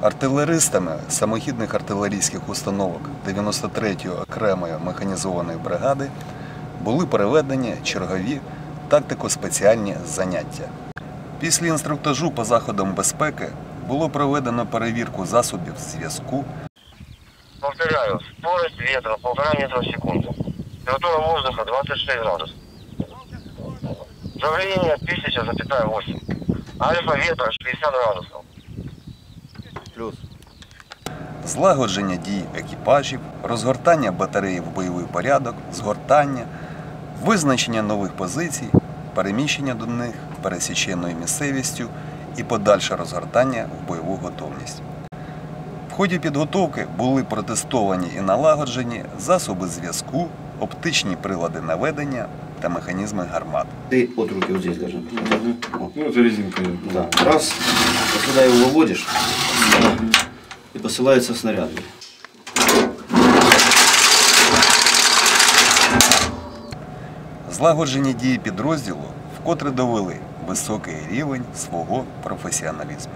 Артилеристами самохідних артилерійських установок 93-ї окремої механізованої бригади були переведені чергові тактико-спеціальні заняття. Після інструктажу по заходам безпеки було проведено перевірку засобів зв'язку, Повторяю, скорость ветра полтора метра в секунду. Температура воздуха 26 градусов. Давление 1000,8. Альфа ветра 60 градусов. Плюс. злагодження дій екіпажів, розгортання батареї в бойовий порядок, згортання, визначення нових позицій, переміщення до них пересіченою місцевістю і подальше розгортання в бойову готовність. В ході підготовки були протестовані і налагоджені засоби зв'язку, оптичні прилади наведення та механізми гармат. Ты от руки вот здесь должен. Вот. Ну, это резинка. Да. Раз, вот сюда его выводишь, и посылается снаряд. Злагоджені дії підрозділу вкотре довели високий рівень свого професіоналізму.